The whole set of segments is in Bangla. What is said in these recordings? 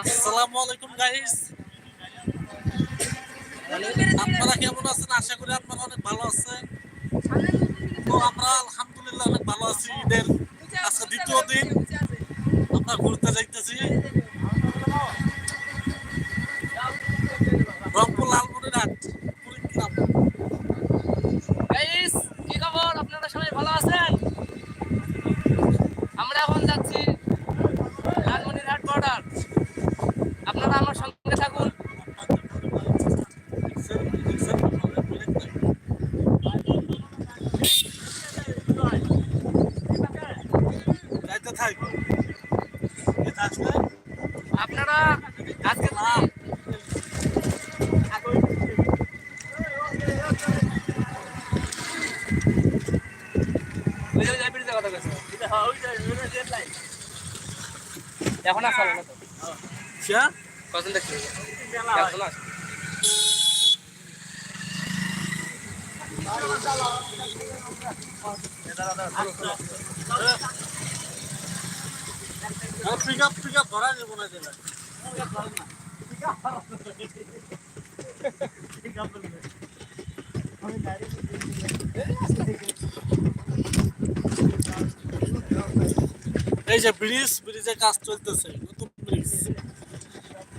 আসসালামু আলাইকুম গাইস আপনারা কেমন আছেন? আশা করি আপনারা অনেক ভালো আছেন। তো আমরা আলহামদুলিল্লাহ অনেক ভালো আছি ঈদের আজকে দ্বিতীয় দিন। আমরা ঘুরতে যাইতেছি। রংপুর কুড়িগ্রাম। গাইস কি খবর? সবাই ভালো আছেন? আমরা এখন যাচ্ছি বর্ডার আপনারা আমার থাকুন যাইতে থাক এটা আসলে আপনারা আজকে ওই যে ওই যে ব্রিজের কথা কইছে। এখন আসা হবে না তো কিয়া কজন দেখছি পিক আপ পিক আপ ধরা যাব না দিলে এই যে ব্রিজ ব্রিজের কাজ চলতেছে। ব্রিজ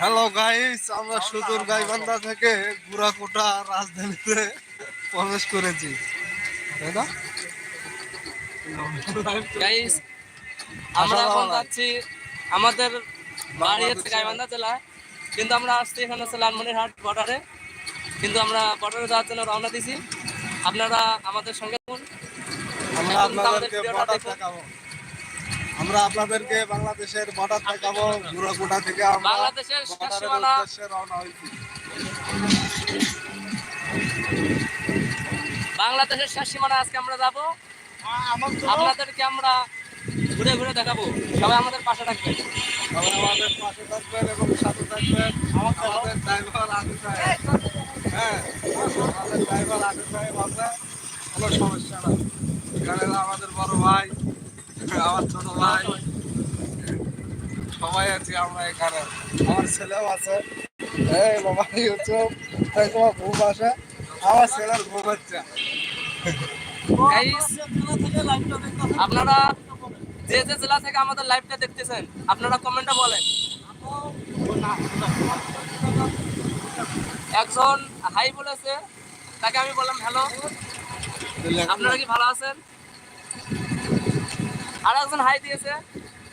হ্যালো গাইস আমরা সুদূর গাইবান্ধা থেকে গুড়াকোটা রাজধানীতে প্রবেশ করেছি। তাই না? গাইস আমরা এখন যাচ্ছি আমাদের বাড়ি হচ্ছে গাইবান্ধা জেলা। কিন্তু আমরা আসছি এখানে হচ্ছে লালমনিরহাট বর্ডারে কিন্তু আমরা বর্ডারে যাওয়ার জন্য রওনা দিছি আপনারা আমাদের সঙ্গে থাকুন। আমরা আপনাদেরকে বর্ডার দেখাবো। আমরা আপনাদেরকে বাংলাদেশের বর্ডার দেখাবো গুড়াকোটা থেকে আমরা বাংলাদেশের শেষ উদ্দেশ্যে রওনা হয়েছি। বাংলাদেশের শেষ সীমানা আজকে আমরা যাব। আপনাদেরকে আমরা ঘুরে ঘুরে দেখাবো। সবাই আমাদের পাশে থাকবেন। সবাই আমাদের পাশে থাকবেন এবং সাথে থাকবেন। আমাদের ড্রাইভার আগে সাহেব। হ্যাঁ আমাদের ড্রাইভার আগে সাহেব আছে। কোনো সমস্যা না এখানে আমাদের বড় ভাই। আমার ছোট ভাই সবাই আছি আমরা এখানে। আমার ছেলেও আছে। এই বাবা ইউটিউব তোমার আমার ছেলের আপনারা যে যে জেলা থেকে আমাদের লাইভটা দেখতেছেন আপনারা কমেন্টে বলেন। একজন হাই বলেছে তাকে আমি বললাম হ্যালো আপনারা কি ভালো আছেন? আর একজন হাই দিয়েছে।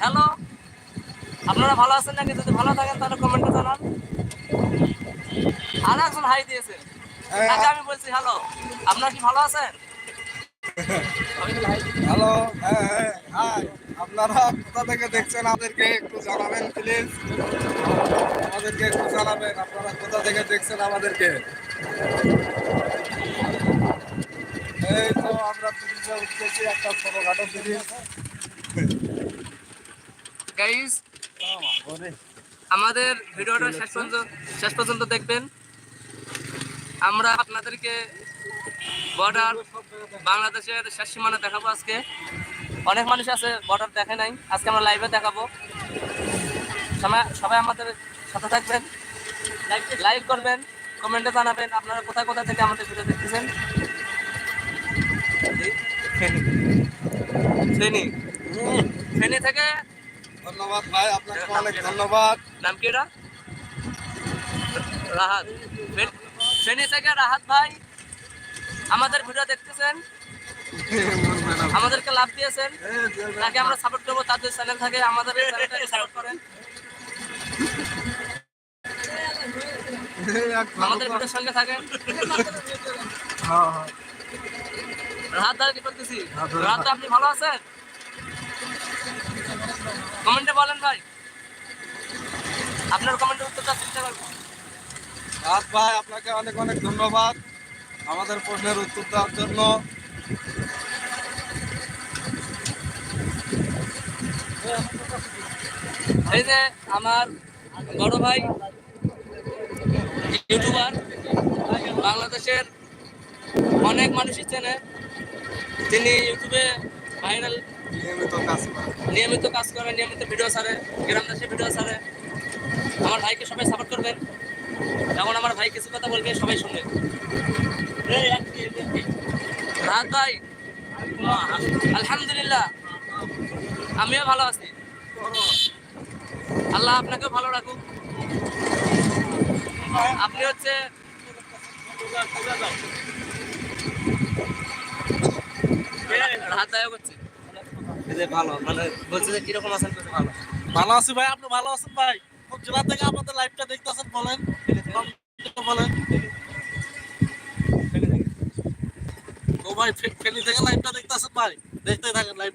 হ্যালো আপনারা ভালো আছেন নাকি? যদি ভালো থাকেন তাহলে কমেন্টে জানান। আর একজন হাই দিয়েছে। তাকে আমি বলছি হ্যালো আপনারা কি ভালো আছেন? হ্যালো হ্যাঁ হ্যাঁ হাই আপনারা কোথা থেকে দেখছেন আমাদেরকে একটু জানাবেন প্লিজ আমাদেরকে একটু জানাবেন আপনারা কোথা থেকে দেখছেন আমাদেরকে? এই তো আমরা উঠতেছি একটা ছোটখাটো ব্রিজ গাইস আমাদের ভিডিওটা শেষ পর্যন্ত শেষ পর্যন্ত দেখবেন। আমরা আপনাদেরকে বর্ডার বাংলাদেশের শেষ সীমানা দেখাবো আজকে। অনেক মানুষ আছে বর্ডার দেখে নাই। আজকে আমরা লাইভে দেখাবো। সবাই সবাই আমাদের সাথে থাকবেন। লাইক করবেন কমেন্টে জানাবেন আপনারা কোথায় কোথায় থেকে আমাদের ভিডিও দেখতেছেন। ফেনি। ফেনি থেকে ধন্যবাদ ভাই আপনাকে অনেক ধন্যবাদ। নাম কি এটা? রাহাত। ফেনী থেকে রাহাত ভাই আমাদের ভিডিও দেখতেছেন? আমাদেরকে লাভ দিয়েছেন? তাকে আমরা সাপোর্ট করব তাদের চ্যানেল থাকে আমাদের সাপোর্ট করেন। আমাদের ভিডিওর সঙ্গে থাকেন। হ্যাঁ হ্যাঁ। রাহাত দাদা কি করতেছি রাহাত আপনি ভালো আছেন? কমেন্টে বলেন ভাই। আপনার কমেন্টের উত্তর দেওয়ার চেষ্টা করব রাত ভাই আপনাকে অনেক অনেক ধন্যবাদ আমাদের প্রশ্নের উত্তর দেওয়ার জন্য। এই যে আমার বড় ভাই ইউটিউবার বাংলাদেশের অনেক মানুষই চেনে। তিনি ইউটিউবে ভাইরাল নিয়মিত কাজ করে। নিয়মিত ভিডিও ছাড়ে, গ্রাম দেশে ভিডিও ছাড়ে। আমার ভাইকে সবাই সাপোর্ট করবেন এখন আমার ভাই কিছু কথা বলবে, সবাই শুনবে। ভাই, আলহামদুলিল্লাহ। আমিও ভালো আছি। আল্লাহ আপনাকে ভালো রাখুক। আপনি হচ্ছে রাত দায়ক হচ্ছে যে ভালো। মানে বলছে যে কীরকম আছেন ভালো। ভালো আছি ভাই আপনি ভালো আছেন ভাই? কোন জেলা থেকে আমাদের লাইভটা দেখতেছেন বলেন। বলেন। ও ভাই ফে- থেকে লাইভটা দেখতেছেন ভাই? দেখতে থাকেন লাইভ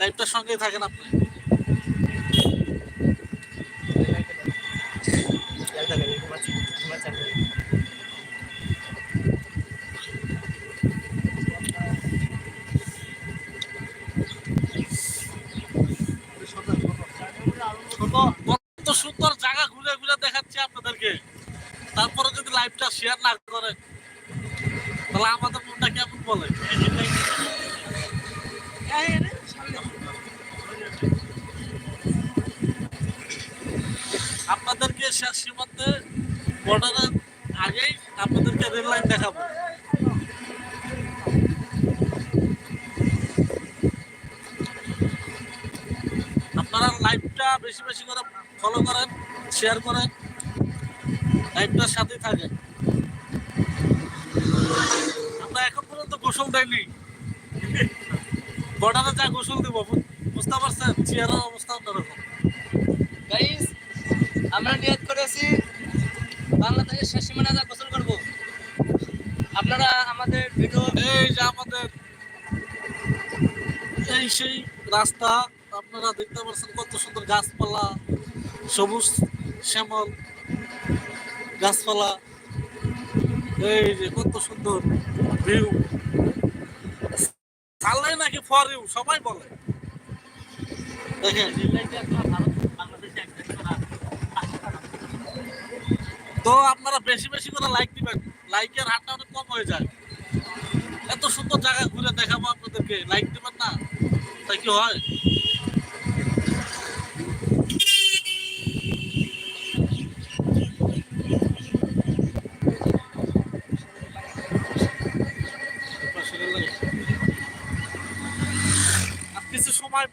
লাইভটার সঙ্গেই থাকেন আপনি সুন্দর জায়গা ঘুরে ঘুরে দেখাচ্ছি আপনাদেরকে তারপরে যদি লাইভটা শেয়ার না করেন তাহলে আমাদের মনটা কেমন বলে? আপনাদেরকে শেষ সীমান্তে বর্ডারের আগেই আপনাদেরকে রেল লাইন দেখাবো। আপনারা লাইভটা বেশি বেশি করে ফলো করেন শেয়ার করেন, লাইভটার সাথে থাকেন। গোসল দেয়নি। বর্ডারে যা গোসল দেবো বুঝতে পারছেন? চেয়ারের অবস্থা অন্যরকম। গাইস আমরা নিয়ত করেছি বাংলাদেশের শেষ সীমানা যা গোসল করব। আপনারা আমাদের ভিডিও এই যে আমাদের এই সেই রাস্তা আপনারা দেখতে পাচ্ছেন কত সুন্দর গাছপালা সবুজ শ্যামল গাছপালা। এই যে কত সুন্দর ভিউ ফর সবাই বলে। দেখেন তো আপনারা বেশি বেশি করে লাইক দিবেন। লাইকের হারটা অনেক কম হয়ে যায়। এত সুন্দর জায়গা ঘুরে দেখাবো আপনাদেরকে। লাইক দিবেন না? তা কি হয় আর কিছু সময়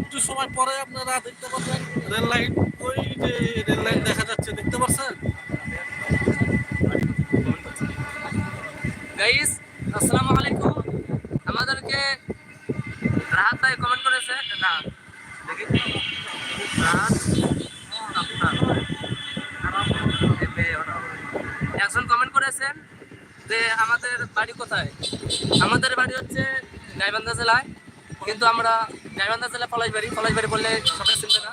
একটু সময় পরে আপনারা দেখতে পাচ্ছেন রেল লাইন, ওই যে রেল লাইন দেখা যাচ্ছে, দেখতে পাচ্ছেন? গাইস আসসালামু আলাইকুম। আমাদেরকে রাহাত ভাই কমেন্ট করেছে। না, দেখি। একজন কমেন্ট করেছেন যে আমাদের বাড়ি কোথায়? আমাদের বাড়ি হচ্ছে গাইবান্ধা জেলায়। কিন্তু আমরা গাইবান্ধা জেলা পলাশবাড়ি পলাশবাড়ি বললে সবাই চিনবে না।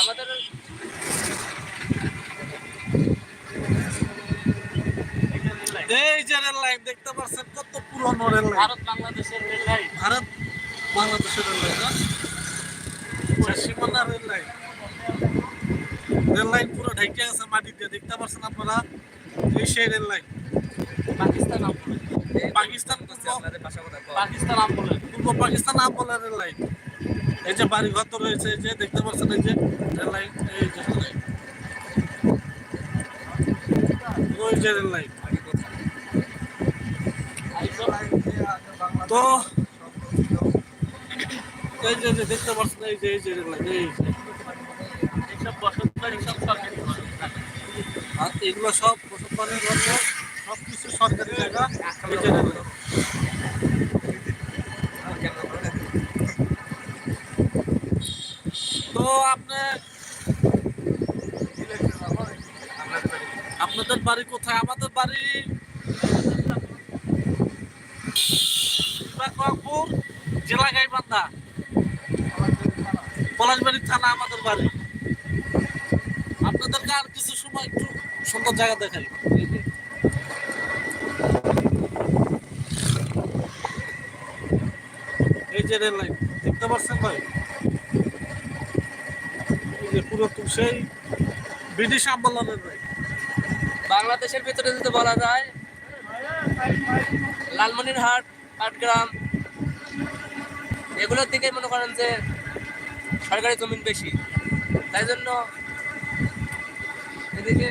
আমাদের এই যে রেল লাইন দেখতে পাচ্ছেন কত পুরনো রেল লাইন। ভারত বাংলাদেশের রেল লাইন। ভারত বাংলাদেশের রেল লাইন না? সীমানা রেল লাইন। রেল লাইন পুরো ঢেকে আছে মাটি দিয়ে দেখতে পাচ্ছেন আপনারা? এই সেই রেল লাইন। পাকিস্তান আমলে পাকিস্তান পাকিস্তান আমলে। পূর্ব পাকিস্তান আমলের লাইন। এই যে বাড়ি ঘর তো রয়েছে যে দেখতে পাচ্ছেন এই যে লাইন, এই যে লাইন। লাইন। তো এই যে দেখতে পাচ্ছেন, এই যে এই যে রেল লাইন, এই যে। এইসব বসত বাড়ি সব সরকারি এগুলো সব বসত বাড়ির সব কিছু সরকারি জায়গা। তো আপনি আপনাদের বাড়ি কোথায়? আমাদের বাড়ি জেলা গাইবান্ধা। পলাশবাড়ি থানা আমাদের বাড়ি। আপনাদেরকে আর কিছু সময় একটু সুন্দর জায়গা দেখাই। এই যে রেল লাইন দেখতে পাচ্ছেন ভাই? পুরো তো সেই ব্রিটিশ আন্দোলনের ভাই। বাংলাদেশের ভিতরে যদি বলা যায়, লালমনিরহাট, পাটগ্রাম, এগুলোর দিকে মনে করেন যে সরকারি জমিন বেশি। তাই জন্য এদিকে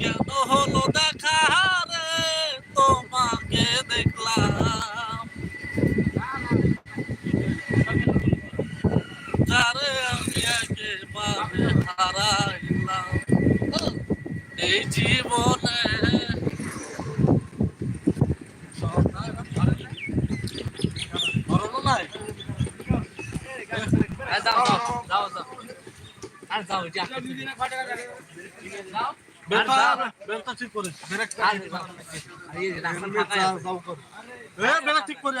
কেন হলো দেখা রে তোমাকে দেখলাম যারে আমি একেবারে হারাইলাম এই জীবনে যাও ঠিক করে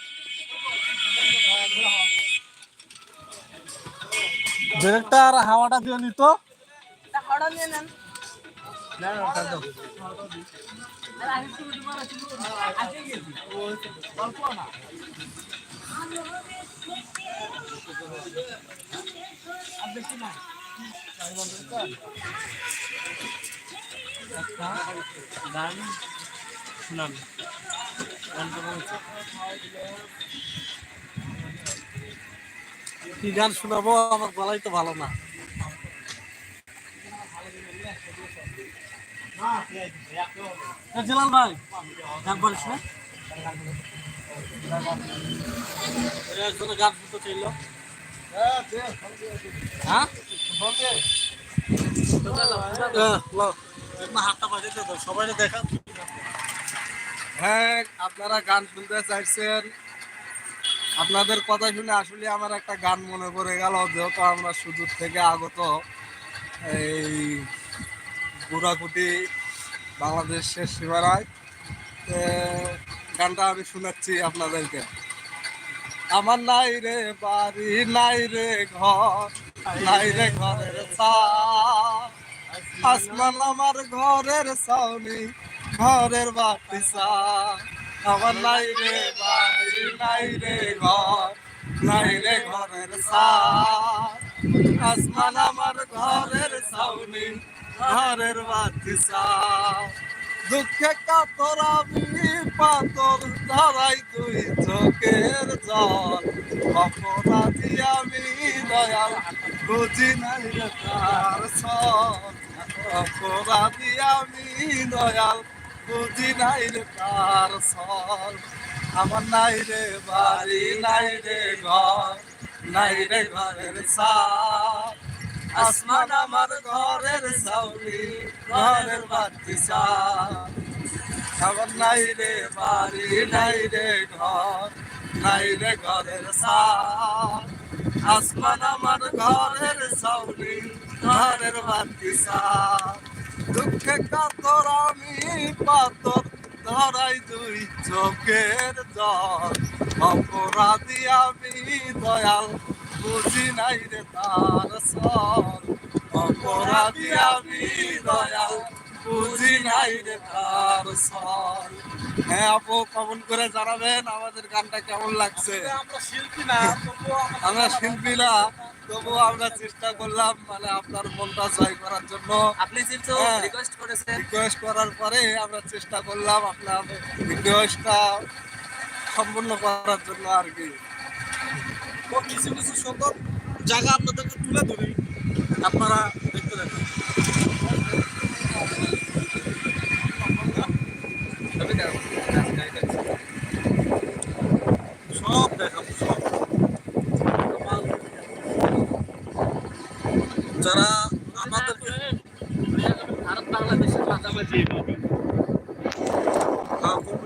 ব্রেকটা আর হাওয়াটা দিয়ে নিত গান শুনান কি গান শোনাবো? আমার গলাই তো ভালো না। জিলাল ভাই, গান পারিস না? গান হ্যাঁ? দাও সবাই দেখা। হ্যাঁ আপনারা গান শুনতে চাইছেন। আপনাদের কথা শুনে আসলে আমার একটা গান মনে পড়ে গেল, যেহেতু আমরা সুদূর থেকে আগত, এই বুড়াকুটি বাংলাদেশের সীমানায় তো গানটা আমি শোনাচ্ছি আপনাদেরকে। আমার নাই রে বাড়ি, নাই রে ঘর, নাই রে ঘরের আসমান আমার ঘরের ছাউনি, ঘরের বাতি আমার নাই রে বাড়ি, নাই রে ঘর, নাই রে ঘরের ছাদ আসমান আমার ঘরের ছাউনি, ঘরের বাতি ছাদ দুঃখে কাতর আমি পাতর, ধরাই তুই চোখের জল। অপরাধী আমি দয়াল, বুঝি নাই রে তার সল অপরাধী আমি দয়াল বুঝি নাই রে তার সল আমার নাই রে বাড়ি, নাই রে ঘর, নাই রে ঘরের সাল আসমান আমার ঘরের সাউলি ঘরের বাতি আমার নাই রে বাড়ি, নাই রে ঘর, নাই রে ঘরের সাল আসমান আমার ঘরের সাউলি ঘরের বাতি দুঃখে কাতর আমি পাতর ধরাই দুই চোখের জল। অপরাধী আমি দয়াল, বুঝি নাই রে তার সল অপরাধী আমি দয়াল, বুঝি নাই রে তার সল হ্যাঁ আপু কমেন্ট করে জানাবেন আমাদের গানটা কেমন লাগছে। আমরা শিল্পী না তবুও আমরা চেষ্টা করলাম মানে আপনার মনটা জয় করার জন্য। আপনি যেহেতু হ্যাঁ। রিকোয়েস্ট করেছেন। রিকোয়েস্ট করার পরে আমরা চেষ্টা করলাম আপনার রিকোয়েস্টটা সম্পূর্ণ করার জন্য আর কি। কিছু কিছু সুন্দর জায়গা আপনাদেরকে তুলে ধরি। আপনারা দেখতে দেখেন সব দেখাবো সব আমার যারা আমাদেরকে ভারত বাংলাদেশের মাঝামাঝি হ্যাঁ, করবে।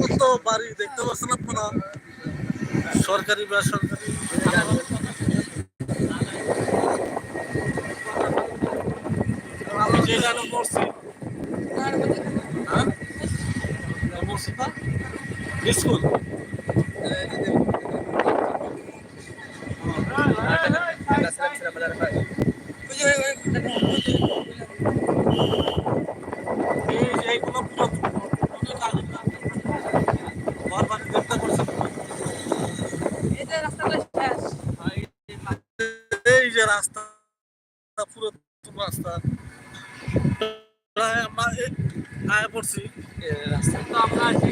কত বাড়ি দেখতে সরকারি হ্যাঁ না স্কুল এই যে এইগুলো পুরো পুরো কাজের না ঘর বাড়ি দেখতে পাচ্ছেন এই যে রাস্তা পুরো রাস্তা। প্রায় আমরা আয়া পড়ছি। রাস্তা তো আমরা আছি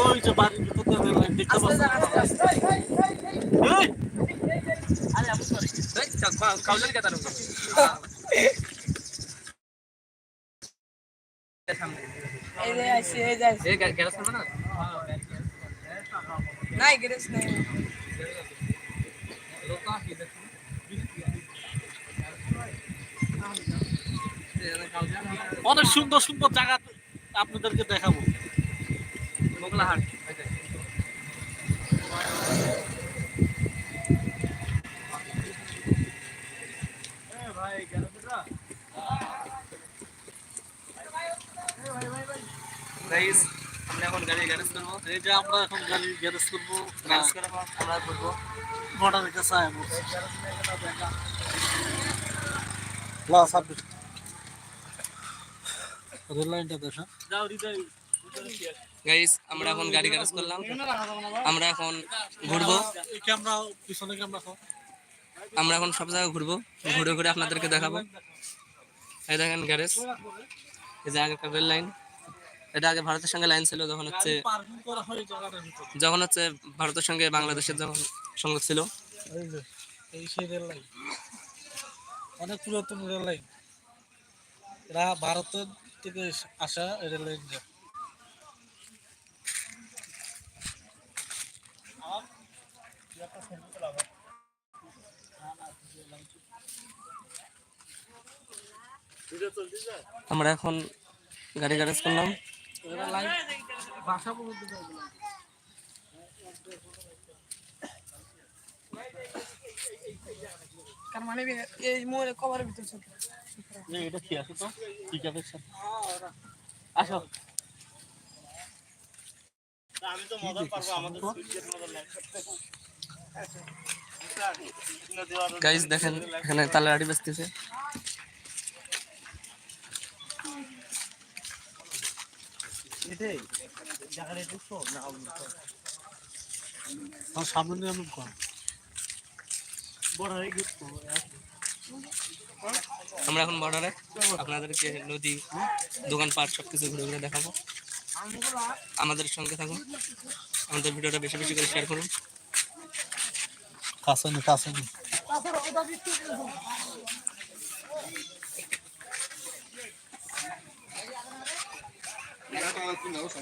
ওই যে বাড়ির ভিতর দিয়ে রেল লাইন দেখতে পাচ্ছেন এই! আরে আপু সরি কাউলের কথা নয় এই যে আইসি, এই যে আইসি। এই গ্যারেজ করবে না নাই, গ্যারেজ নাই। অনেক সুন্দর সুন্দর জায়গা আপনাদেরকে দেখাবো। মোগলাহাট গাইস আমরা এখন গাড়ি গ্যারেজ করব। এই যে আমরা এখন গাড়ি গ্যারেজ করব গ্যারেজ করে আমরা ঘুরবো। বর্ডারের কাছে আয়া পড়ছি। রেল লাইনটা দেখা যাও হৃদয় গাইস আমরা এখন গাড়ি গ্যারেজ করলাম। আমরা এখন ঘুরবো। আমরা এখন সব জায়গায় ঘুরবো। ঘুরে ঘুরে আপনাদেরকে দেখাবো। এই দেখেন গ্যারেজ এই যে আগেকার রেল লাইন। এটা আগে ভারতের সঙ্গে লাইন ছিল যখন হচ্ছে যখন হচ্ছে ভারতের সঙ্গে বাংলাদেশের যখন সংযোগ ছিল। এই সেই রেল লাইন। অনেক পুরাতন রেল লাইন। এরা ভারতের থেকে আসা রেল লাইন আমরা এখন গাড়ি গ্যারেজ করলাম ভাষা। তার মানে এই ভিতর ছিল। এই, এটা কি আছে তো? ঠিক আছে? স্যার আসো। আমি তো মজা পারব আমাদের গাইজ দেখেন এখানে তালা গাড়ি বেচতেছে। আমার সামনে নিয়ে আমি কম বড় হয়ে গেছে আমরা এখন বর্ডারে আপনাদেরকে নদী দোকানপাট সব কিছু ঘুরে ঘুরে দেখাবো। আমাদের সঙ্গে থাকুন। আমাদের ভিডিওটা বেশি বেশি করে শেয়ার করুন। কাছে নি কাছে ওইদিকে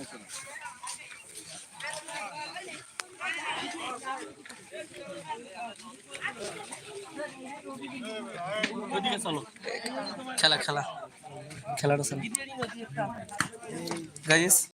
চলো খেলা খেলা। খেলাটা গাইস